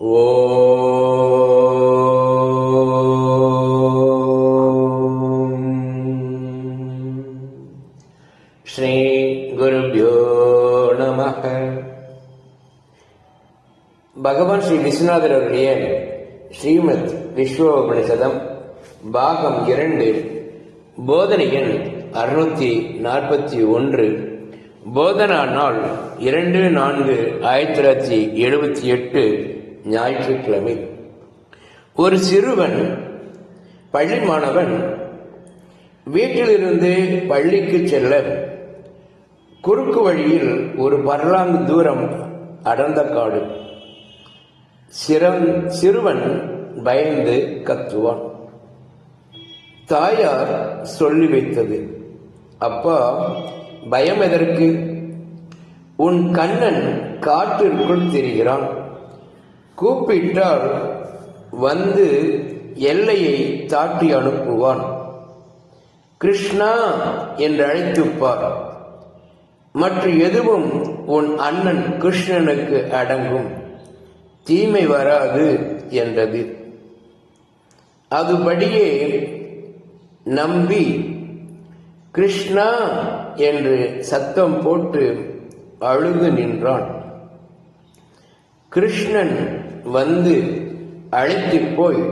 ஓம் ஸ்ரீ நமக பகவான் ஸ்ரீ விஸ்வநாதர் அவருடைய ஸ்ரீமத் விஸ்வோபனிஷதம் பாகம் இரண்டு போதனை எண் அறுநூத்தி நாற்பத்தி ஒன்று போதனா நாள் இரண்டு நான்கு ஆயிரத்தி தொள்ளாயிரத்தி எழுபத்தி எட்டு. ஞாயிற்றுக்கிழமை. ஒரு சிறுவன் பள்ளி மாணவன் வீட்டிலிருந்து பள்ளிக்கு செல்ல குறுக்கு வழியில் ஒரு பரலாங்கு தூரம் அடர்ந்த காடு. சிறன் சிறுவன் பயந்து கத்துவான். தாயார் சொல்லி வைத்தது அப்பா பயம் எதற்கு? உன் கண்ணன் காட்டிற்குள் தெரிகிறான். கூப்பிட்டால் வந்து எல்லையை தாட்டி அனுப்புவான். கிருஷ்ணா என்று அழைத்துப்பார். மற்ற எதுவும் உன் அண்ணன் கிருஷ்ணனுக்கு அடங்கும். தீமை வராது என்றது. அதுபடியே நம்பி கிருஷ்ணா என்று சத்தம் போட்டு அழுது நின்றான். கிருஷ்ணன் வந்து அழைத்து போய்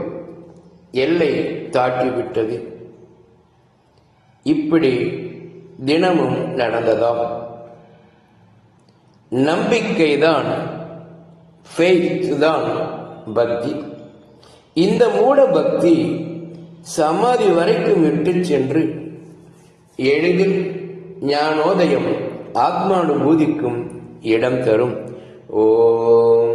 எல்லை தாட்டிவிட்டது. இப்படி தினமும் நடந்ததாம். நம்பிக்கைதான் faith தான் பக்தி. இந்த மூட பக்தி சமாதி வரைக்கும் விட்டு சென்று எளிதில் ஞானோதயம் ஆத்மானுபூதிக்கும் இடம் தரும். ஓம்